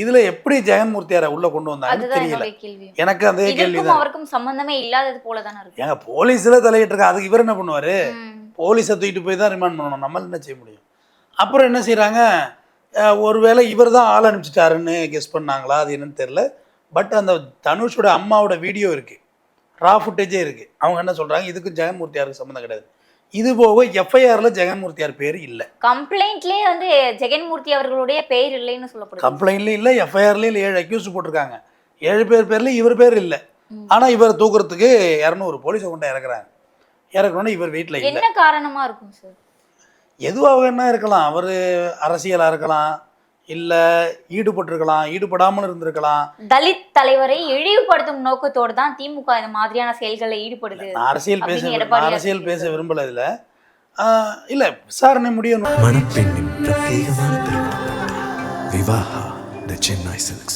இதுல எப்படி ஜெகன்மூர்த்தியாரை உள்ள கொண்டு அதுதான் தெரியல. எனக்கு அதே கேள்வி அவருக்கும் சம்பந்தமே இல்லாதது போல தானே இருக்கு. ஏங்க போலீஸ்ல தலையிட்டு இருக்கா அதுக்கு இவர் என்ன பண்ணுவாரு. போலீஸை தூக்கிட்டு போய் தான் ரிமாண்ட் பண்ணணும். நம்மளால என்ன செய்ய முடியும்? அப்புறம் என்ன செய்கிறாங்க ஒருவேளை இவர் தான் ஆள் அனுப்பிச்சிட்டாருன்னு கெஸ் பண்ணாங்களா? அது என்னன்னு தெரில பட் அந்த தனுஷோட அம்மாவோட வீடியோ இருக்குது ரா ஃபுட்டேஜே இருக்குது அவங்க என்ன சொல்கிறாங்க இதுக்கு ஜெகன்மூர்த்தியாருக்கு சம்மந்தம் கிடையாது. இது போக எஃப்ஐஆரில் ஜெகன்மூர்த்தியார் பேர் இல்லை. கம்ப்ளைண்ட்லயே வந்து ஜெகன்மூர்த்தி அவர்களுடைய பெயர் இல்லைன்னு சொல்லப்படுது. கம்ப்ளைண்ட்லேயும் இல்லை எஃப்ஐஆர்லேயும் இல்லை ஏழு அக்யூஸ் போட்டிருக்காங்க. ஏழு பேர் பேர்லேயும் இவர் பேர் இல்லை. ம். ஆனால் இவர் தூக்குறதுக்கு இரநூறு போலீஸை கொண்டு இறக்குறாங்க. இறக்கணுன்னு இவர் வீட்டில் என்ன காரணமா இருக்கும் சார் எதுவாக வேணா இருக்கலாம். அவர் அரசியலாக இருக்கலாம். இல்லை ஈடுபட்டிருக்கலாம் ஈடுபடாமல் இருந்திருக்கலாம். தலித் தலைவரை இழிவுபடுத்தும் நோக்கத்தோடு தான் திமுக இந்த மாதிரியான செயல்களில் ஈடுபடுது. அரசியல் பேச அரசியல் பேச விரும்பல இதில். இல்லை விசாரணை முடியணும் மணப்பெண்ணின் பிரத்யேகமான திருமணம் விவாஹா த சென்னை சில்க்ஸ்.